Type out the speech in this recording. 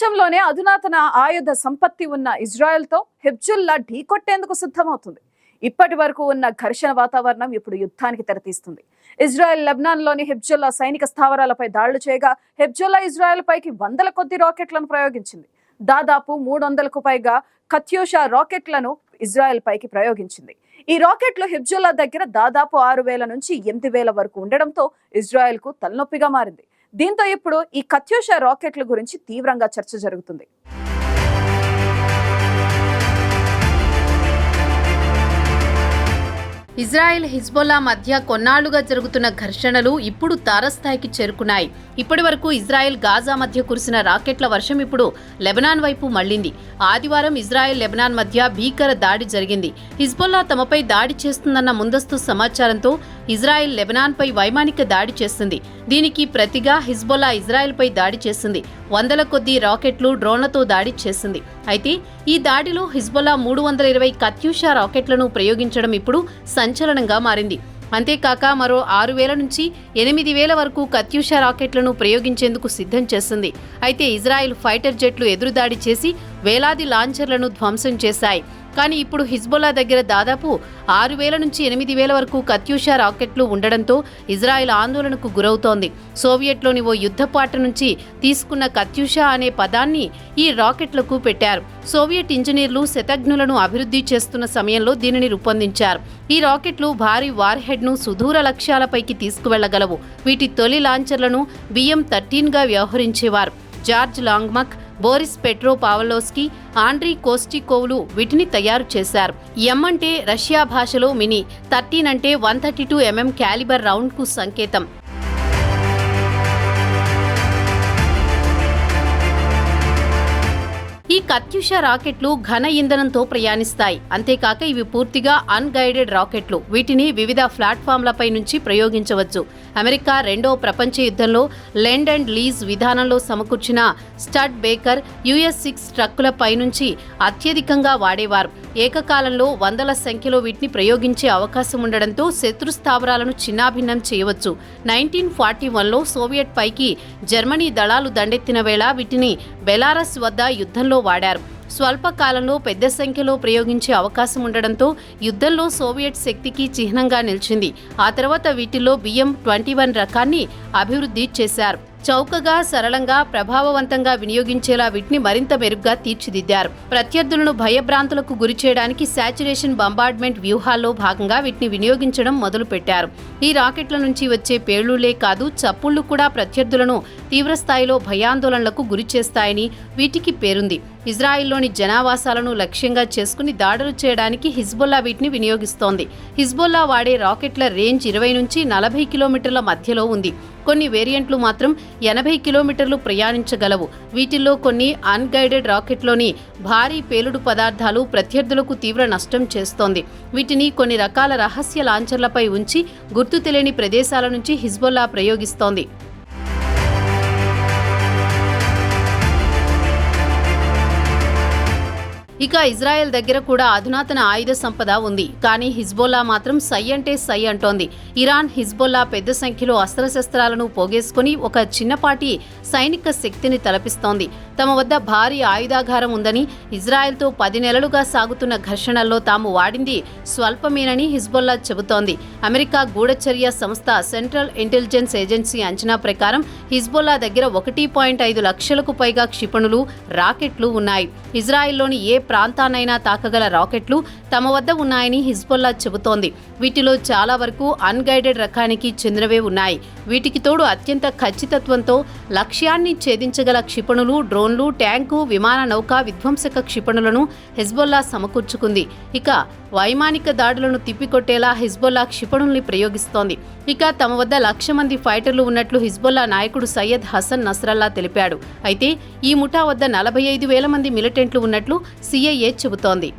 ప్రపంచంలోనే అధునాతన ఆయుధ సంపత్తి ఉన్న ఇజ్రాయెల్తో హెబ్జుల్లా ఢీకొట్టేందుకు సిద్ధమవుతుంది. ఇప్పటి వరకు ఉన్న ఘర్షణ వాతావరణం ఇప్పుడు యుద్ధానికి తెరతీస్తుంది. ఇజ్రాయెల్ లెబనాన్లోని హెబ్జుల్లా సైనిక స్థావరాలపై దాడులు చేయగా హెబ్జుల్లా ఇజ్రాయెల్ పైకి వందల కొద్ది రాకెట్లను ప్రయోగించింది. దాదాపు మూడు వందలకు పైగా కత్యూషా రాకెట్లను ఇజ్రాయెల్ పైకి ప్రయోగించింది. ఈ రాకెట్లు హిబ్జుల్లా దగ్గర దాదాపు ఆరు వేల నుంచి ఎనిమిది వేల వరకు ఉండడంతో ఇజ్రాయెల్కు తలనొప్పిగా మారింది. దీంతో ఇప్పుడు ఈ కత్యూషా రాకెట్ల గురించి తీవ్రంగా చర్చ జరుగుతుంది. ఇజ్రాయెల్ హిజ్బొల్లా మధ్య కొన్నాళ్ళుగా జరుగుతున్న ఘర్షణలు ఇప్పుడు తారస్థాయికి చేరుకున్నాయి. ఇప్పటి వరకు ఇజ్రాయెల్ గాజా మధ్య కురిసిన రాకెట్ల వర్షం ఇప్పుడు లెబనాన్ వైపు మళ్ళింది ఆదివారం ఇజ్రాయెల్ లెబనాన్ మధ్య భీకర దాడి జరిగింది. హిజ్బొల్లా తమపై దాడి చేస్తుందన్న ముందస్తు సమాచారంతో ఇజ్రాయెల్ లెబనాన్పై వైమానిక దాడి చేస్తుంది. దీనికి ప్రతిగా హిజ్బొల్లా ఇజ్రాయెల్పై దాడి చేసింది వందల కొద్దీ రాకెట్లు డ్రోన్లతో దాడి చేసింది అయితే ఈ దాడిలో హిజ్బొల్లా మూడు వందల ఇరవై కత్యూషా రాకెట్లను ప్రయోగించడం ఇప్పుడు సంచలనంగా మారింది. అంతేకాక మరో ఆరు వేల నుంచి ఎనిమిది వేల వరకు కత్యూషా రాకెట్లను ప్రయోగించేందుకు సిద్ధం చేస్తుంది అయితే ఇజ్రాయెల్ ఫైటర్ జెట్లు ఎదురుదాడి చేసి వేలాది లాంచర్లను ధ్వంసం చేశాయి. కానీ ఇప్పుడు హిజ్బుల్లా దగ్గర దాదాపు ఆరు వేల నుంచి ఎనిమిది వేల వరకు కత్యూషా రాకెట్లు ఉండడంతో ఇజ్రాయెల్ ఆందోళనకు గురవుతోంది. సోవియట్లోని ఓ యుద్ధపాట నుంచి తీసుకున్న కత్యూషా అనే పదాన్ని ఈ రాకెట్లకు పెట్టారు. సోవియట్ ఇంజనీర్లు శతజ్ఞులను అభివృద్ధి చేస్తున్న సమయంలో దీనిని రూపొందించారు. ఈ రాకెట్లు భారీ వార్హెడ్ను సుదూర లక్ష్యాలపైకి తీసుకువెళ్ళగలవు. వీటి తొలి లాంచర్లను బిఎం థర్టీన్గా వ్యవహరించేవారు. George Langemak Boris Petropavlovsky Andrei కోస్టికోవ్లు వీటిని తయారు చేశారు. ఎం అంటే రష్యా భాషలో మినీ థర్టీన్ అంటే one thirty two MM calibre రౌండ్కు సంకేతం. కత్యుష రాకెట్లు ఘన ఇంధనంతో ప్రయాణిస్తాయి. అంతేకాక ఇవి పూర్తిగా అన్గైడెడ్ రాకెట్లు. వీటిని వివిధ ప్లాట్ఫామ్లపై నుంచి ప్రయోగించవచ్చు. అమెరికా రెండో ప్రపంచ యుద్ధంలో లెండ్ అండ్ లీజ్ విధానంలో సమకూర్చిన స్టడ్ బేకర్ యుఎస్ సిక్స్ ట్రక్కులపై నుంచి అత్యధికంగా వాడేవారు. ఏకకాలంలో వందల సంఖ్యలో వీటిని ప్రయోగించే అవకాశం ఉండడంతో శత్రు స్థావరాలను చిన్నాభిన్నం చేయవచ్చు. నైన్టీన్ ఫార్టీ వన్లో సోవియట్ పైకి జర్మనీ దళాలు దండెత్తిన వేళ వీటిని బెలారస్ వద్ద యుద్ధంలో వాడారు. స్వల్పకాలంలో పెద్ద సంఖ్యలో ప్రయోగించే అవకాశం ఉండడంతో యుద్ధంలో సోవియట్ శక్తికి చిహ్నంగా నిలిచింది. ఆ తర్వాత వీటిలో బియ్యం ట్వంటీ వన్ రకాన్ని అభివృద్ధి చేశారు. చౌకగా సరళంగా ప్రభావవంతంగా వినియోగించేలా వీటిని మరింత మెరుగ్గా తీర్చిదిద్దారు. ప్రత్యర్థులను భయభ్రాంతులకు గురి చేయడానికి శాచురేషన్ బంబార్డ్మెంట్ వ్యూహాల్లో భాగంగా వీటిని వినియోగించడం మొదలుపెట్టారు. ఈ రాకెట్ల నుంచి వచ్చే పేలుళ్ళే కాదు చప్పుళ్ళు కూడా ప్రత్యర్థులను తీవ్రస్థాయిలో భయాందోళనలకు గురి చేస్తాయని వీటికి పేరుంది. ఇజ్రాయిల్లోని జనావాసాలను లక్ష్యంగా చేసుకుని దాడులు చేయడానికి హిజ్బుల్లా వీటిని వినియోగిస్తోంది. హిజ్బుల్లా వాడే రాకెట్ల రేంజ్ ఇరవై నుంచి నలభై కిలోమీటర్ల మధ్యలో ఉంది. కొన్ని వేరియంట్లు మాత్రం ఎనభై కిలోమీటర్లు ప్రయాణించగలవు. వీటిల్లో కొన్ని అన్గైడెడ్ రాకెట్లోని భారీ పేలుడు పదార్థాలు ప్రత్యర్థులకు తీవ్ర నష్టం చేస్తోంది. వీటిని కొన్ని రకాల రహస్య లాంచర్లపై ఉంచి గుర్తు తెలియని ప్రదేశాల నుంచి హిజ్బుల్లా ప్రయోగిస్తోంది. ఇక ఇజ్రాయెల్ దగ్గర కూడా అధునాతన ఆయుధ సంపద ఉంది. కానీ హిజ్బోల్లా మాత్రం సై అంటే సై అంటోంది. ఇరాన్ హిజ్బోల్లా పెద్ద సంఖ్యలో అస్త్రశస్త్రాలను పోగేసుకుని ఒక చిన్నపాటి సైనిక శక్తిని తలపిస్తోంది. తమ వద్ద భారీ ఆయుధాగారం ఉందని ఇజ్రాయెల్తో పది నెలలుగా సాగుతున్న ఘర్షణల్లో తాము వాడింది స్వల్పమేనని హిజ్బుల్లా చెబుతోంది. అమెరికా గూఢచర్య సంస్థ సెంట్రల్ ఇంటెలిజెన్స్ ఏజెన్సీ అంచనా ప్రకారం హిజ్బుల్లా దగ్గర ఒకటి పాయింట్ ఐదు లక్షలకు పైగా క్షిపణులు రాకెట్లు ఉన్నాయి. ఇజ్రాయెల్లోని ఏ ప్రాంతానైనా తాకగల రాకెట్లు తమ వద్ద ఉన్నాయని హిజ్బుల్లా చెబుతోంది. వీటిలో చాలా వరకు అన్గైడెడ్ రకానికి చెందినవే ఉన్నాయి. వీటికి తోడు అత్యంత ఖచ్చితత్వంతో లక్ష్యాన్ని ఛేదించగల క్షిపణులు డ్రోన్ డ్రోన్లు ట్యాంకు విమాన నౌక విధ్వంసక క్షిపణులను హెజ్బొల్లా సమకూర్చుకుంది. ఇక వైమానిక దాడులను తిప్పికొట్టేలా హిజ్బొల్లా క్షిపణుల్ని ప్రయోగిస్తోంది. ఇక తమ వద్ద లక్ష మంది ఫైటర్లు ఉన్నట్లు హిజ్బొల్లా నాయకుడు సయ్యద్ హసన్ నస్రల్లా తెలిపాడు. అయితే ఈ ముఠా వద్ద నలభై ఐదు వేల మంది మిలిటెంట్లు ఉన్నట్లు సిఐఏ చెబుతోంది.